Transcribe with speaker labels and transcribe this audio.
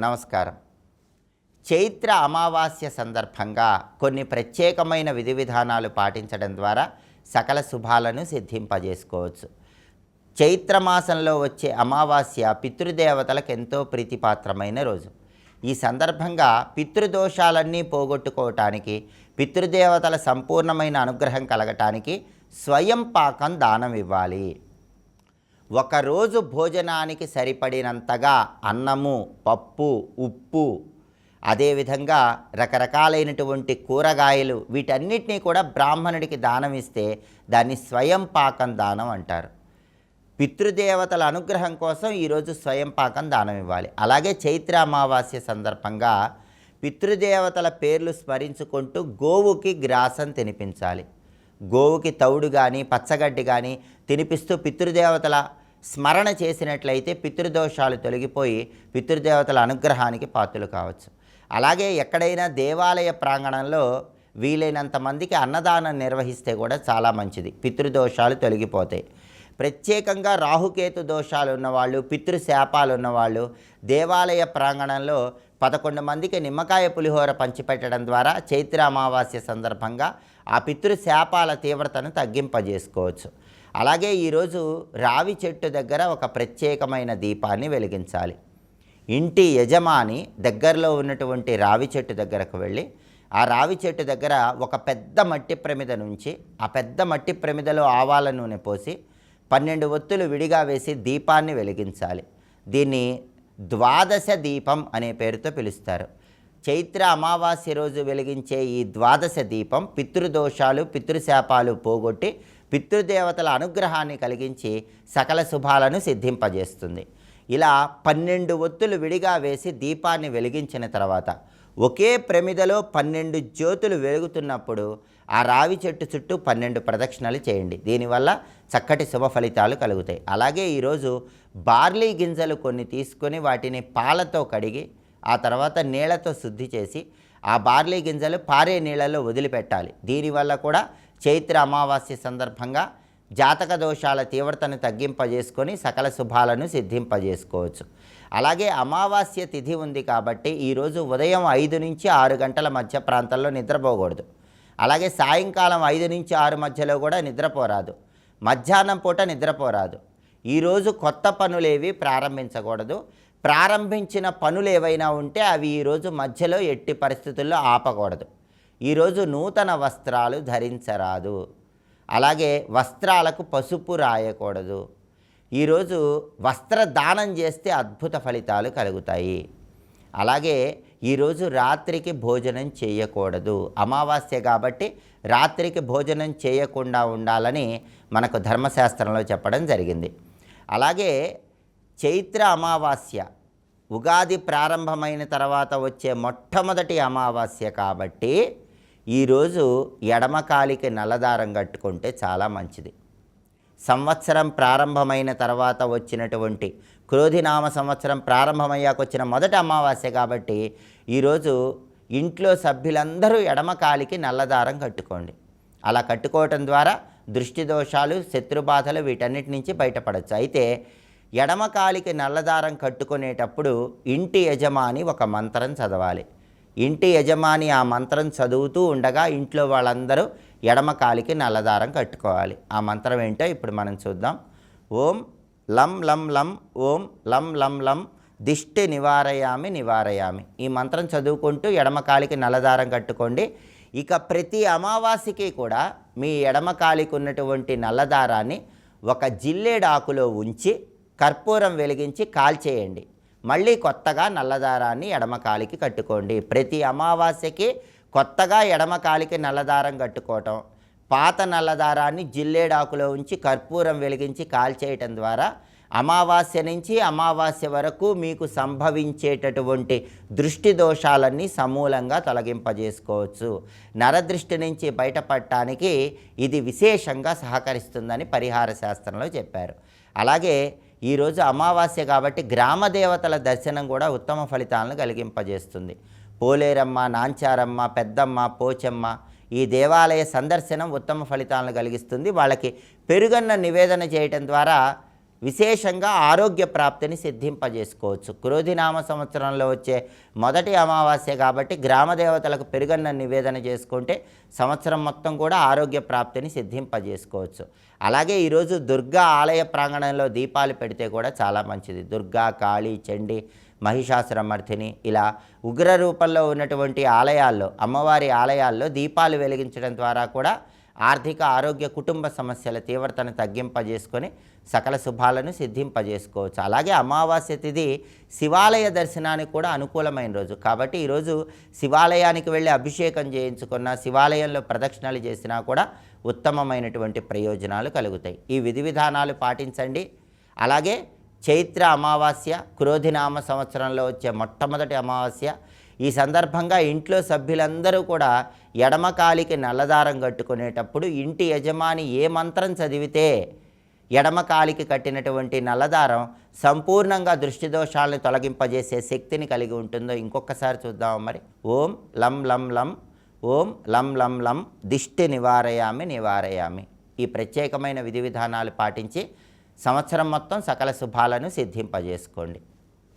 Speaker 1: నమస్కారం. చైత్ర అమావాస్య సందర్భంగా కొన్ని ప్రత్యేకమైన విధి విధానాలు పాటించడం ద్వారా సకల శుభాలను సిద్ధింపజేసుకోవచ్చు. చైత్ర మాసంలో వచ్చే అమావాస్య పితృదేవతలకు ఎంతో ప్రీతిపాత్రమైన రోజు. ఈ సందర్భంగా పితృదోషాలన్నీ పోగొట్టుకోవటానికి పితృదేవతల సంపూర్ణమైన అనుగ్రహం కలగటానికి స్వయం పాకం దానం ఇవ్వాలి. ఒకరోజు భోజనానికి సరిపడినంతగా అన్నము పప్పు ఉప్పు అదేవిధంగా రకరకాలైనటువంటి కూరగాయలు వీటన్నిటినీ కూడా బ్రాహ్మణుడికి దానం ఇస్తే దాన్ని స్వయం పాకం దానం అంటారు. పితృదేవతల అనుగ్రహం కోసం ఈరోజు స్వయం పాకం దానం ఇవ్వాలి. అలాగే చైత్ర అమావాస్య సందర్భంగా పితృదేవతల పేర్లు స్మరించుకుంటూ గోవుకి గ్రాసం తినిపించాలి. గోవుకి తౌడు కానీ పచ్చగడ్డి కానీ తినిపిస్తూ పితృదేవతల స్మరణ చేసినట్లయితే పితృదోషాలు తొలగిపోయి పితృదేవతల అనుగ్రహానికి పాత్రలు కావచ్చు. అలాగే ఎక్కడైనా దేవాలయ ప్రాంగణంలో వీలైనంత మందికి అన్నదానం నిర్వహిస్తే కూడా చాలా మంచిది. పితృదోషాలు తొలగిపోతాయి. ప్రత్యేకంగా రాహుకేతు దోషాలు ఉన్నవాళ్ళు పితృశాపాలు ఉన్నవాళ్ళు దేవాలయ ప్రాంగణంలో పదకొండు మందికి నిమ్మకాయ పులిహోర పంచిపెట్టడం ద్వారా చైత్ర అమావాస్య సందర్భంగా ఆ పితృశాపాల తీవ్రతను తగ్గింపజేసుకోవచ్చు. అలాగే ఈరోజు రావి చెట్టు దగ్గర ఒక ప్రత్యేకమైన దీపాన్ని వెలిగించాలి. ఇంటి యజమాని దగ్గరలో ఉన్నటువంటి రావి చెట్టు దగ్గరకు వెళ్ళి ఆ రావి చెట్టు దగ్గర ఒక పెద్ద మట్టి ప్రమిద నుంచి ఆ పెద్ద మట్టి ప్రమిదలో ఆవాల నూనె పోసి పన్నెండు ఒత్తులు విడిగా వేసి దీపాన్ని వెలిగించాలి. దీన్ని ద్వాదశ దీపం అనే పేరుతో పిలుస్తారు. చైత్ర అమావాస్య రోజు వెలిగించే ఈ ద్వాదశ దీపం పితృదోషాలు పితృశాపాలు పోగొట్టి పితృదేవతల అనుగ్రహాన్ని కలిగించి సకల శుభాలను సిద్ధింపజేస్తుంది. ఇలా పన్నెండు ఒత్తులు విడిగా వేసి దీపాన్ని వెలిగించిన తర్వాత ఒకే ప్రమిదలో పన్నెండు జ్యోతులు వెలుగుతున్నప్పుడు ఆ రావి చెట్టు చుట్టూ పన్నెండు ప్రదక్షిణలు చేయండి. దీనివల్ల చక్కటి శుభ ఫలితాలు కలుగుతాయి. అలాగే ఈరోజు బార్లీ గింజలు కొన్ని తీసుకొని వాటిని పాలతో కడిగి ఆ తర్వాత నీళ్ళతో శుద్ధి చేసి ఆ బార్లీ గింజలు పారే నీళ్ళలో వదిలిపెట్టాలి. దీనివల్ల కూడా చైత్ర అమావాస్య సందర్భంగా జాతక దోషాల తీవ్రతను తగ్గింపజేసుకొని సకల శుభాలను సిద్ధింపజేసుకోవచ్చు. అలాగే అమావాస్య తిథి ఉంది కాబట్టి ఈరోజు ఉదయం ఐదు నుంచి ఆరు గంటల మధ్య ప్రాంతంలో నిద్రపోకూడదు. అలాగే సాయంకాలం ఐదు నుంచి ఆరు మధ్యలో కూడా నిద్రపోరాదు. మధ్యాహ్నం పూట నిద్రపోరాదు. ఈరోజు కొత్త పనులేవి ప్రారంభించకూడదు. ప్రారంభించిన పనులు ఏవైనా ఉంటే అవి ఈరోజు మధ్యలో ఎట్టి పరిస్థితుల్లో ఆపకూడదు. ఈరోజు నూతన వస్త్రాలు ధరించరాదు. అలాగే వస్త్రాలకు పసుపు రాయకూడదు. ఈరోజు వస్త్ర దానం చేస్తే అద్భుత ఫలితాలు కలుగుతాయి. అలాగే ఈరోజు రాత్రికి భోజనం చేయకూడదు. అమావాస్య కాబట్టి రాత్రికి భోజనం చేయకుండా ఉండాలని మనకు ధర్మశాస్త్రంలో చెప్పడం జరిగింది. అలాగే చైత్ర అమావాస్య ఉగాది ప్రారంభమైన తర్వాత వచ్చే మొట్టమొదటి అమావాస్య కాబట్టి ఈరోజు ఎడమకాలికి నల్లదారం కట్టుకుంటే చాలా మంచిది. సంవత్సరం ప్రారంభమైన తర్వాత వచ్చినటువంటి క్రోధినామ సంవత్సరం ప్రారంభమయ్యాక వచ్చిన మొదటి అమావాస్య కాబట్టి ఈరోజు ఇంట్లో సభ్యులందరూ ఎడమకాలికి నల్లదారం కట్టుకోండి. అలా కట్టుకోవటం ద్వారా దృష్టి దోషాలు శత్రుబాధలు వీటన్నిటి నుంచి బయటపడవచ్చు అయితే ఎడమకాలికి నల్లదారం కట్టుకునేటప్పుడు ఇంటి యజమాని ఒక మంత్రం చదవాలి. ఇంటి యజమాని ఆ మంత్రం చదువుతూ ఉండగా ఇంట్లో వాళ్ళందరూ ఎడమకాలికి నల్లదారం కట్టుకోవాలి. ఆ మంత్రం ఏంటో ఇప్పుడు మనం చూద్దాం. ఓం లం లం లం ఓం లం లం లం దిష్టి నివారయామి నివారయామి. ఈ మంత్రం చదువుకుంటూ ఎడమకాలికి నల్లదారం కట్టుకోండి. ఇక ప్రతి అమావాస్యకి కూడా మీ ఎడమకాలికి ఉన్నటువంటి నల్లదారాన్ని ఒక జిల్లేడాకులో ఉంచి కర్పూరం వెలిగించి కాల్చేయండి. మళ్ళీ కొత్తగా నల్లదారాన్ని ఎడమకాలికి కట్టుకోండి. ప్రతి అమావాస్యకి కొత్తగా ఎడమకాలికి నల్లదారం కట్టుకోవటం పాత నల్లదారాన్ని జిల్లేడాకులో ఉంచి కర్పూరం వెలిగించి కాల్చేయటం ద్వారా అమావాస్య నుంచి అమావాస్య వరకు మీకు సంభవించేటటువంటి దృష్టి దోషాలన్నీ సమూలంగా తొలగింపజేసుకోవచ్చు. నరదృష్టి నుంచి బయటపడటానికి ఇది విశేషంగా సహకరిస్తుందని పరిహార శాస్త్రంలో చెప్పారు. అలాగే ఈరోజు అమావాస్య కాబట్టి గ్రామ దేవతల దర్శనం కూడా ఉత్తమ ఫలితాలను కలిగింపజేస్తుంది. పోలేరమ్మ నాంచారమ్మ పెద్దమ్మ పోచమ్మ ఈ దేవాలయ సందర్శనం ఉత్తమ ఫలితాలను కలిగిస్తుంది. వాళ్ళకి పెరుగన్న నివేదన చేయటం ద్వారా విశేషంగా ఆరోగ్య ప్రాప్తిని సిద్ధింపజేసుకోవచ్చు. క్రోధినామ సంవత్సరంలో వచ్చే మొదటి అమావాస్య కాబట్టి గ్రామ దేవతలకు పెరుగన్న నివేదన చేసుకుంటే సంవత్సరం మొత్తం కూడా ఆరోగ్య ప్రాప్తిని సిద్ధింపజేసుకోవచ్చు. అలాగే ఈరోజు దుర్గా ఆలయ ప్రాంగణంలో దీపాలు పెడితే కూడా చాలా మంచిది. దుర్గా కాళీ చండి మహిషాసురమర్థిని ఇలా ఉగ్ర రూపంలో ఉన్నటువంటి ఆలయాల్లో అమ్మవారి ఆలయాల్లో దీపాలు వెలిగించడం ద్వారా కూడా ఆర్థిక ఆరోగ్య కుటుంబ సమస్యల తీవ్రతను తగ్గింపజేసుకొని సకల శుభాలను సిద్ధింపజేసుకోవచ్చు. అలాగే అమావాస్య తిథి శివాలయ దర్శనానికి కూడా అనుకూలమైన రోజు. కాబట్టి ఈరోజు శివాలయానికి వెళ్ళి అభిషేకం చేయించుకున్న శివాలయంలో ప్రదక్షిణలు చేసినా కూడా ఉత్తమమైనటువంటి ప్రయోజనాలు కలుగుతాయి. ఈ విధి విధానాలు పాటించండి. అలాగే చైత్ర అమావాస్య క్రోధినామ సంవత్సరంలో వచ్చే మొట్టమొదటి అమావాస్య. ఈ సందర్భంగా ఇంట్లో సభ్యులందరూ కూడా ఎడమకాలికి నల్లదారం కట్టుకునేటప్పుడు ఇంటి యజమాని ఏ మంత్రం చదివితే ఎడమ కాలికి కట్టినటువంటి నల్లదారం సంపూర్ణంగా దృష్టి దోషాలను తొలగింపజేసే శక్తిని కలిగి ఉంటుందో ఇంకొకసారి చూద్దాం మరి. ఓం లం లం లం ఓం లం లం లం దిష్టి నివారయామి నివారయామి. ఈ ప్రత్యేకమైన విధి విధానాలు పాటించి సంవత్సరం మొత్తం సకల శుభాలను సిద్ధింపజేసుకోండి.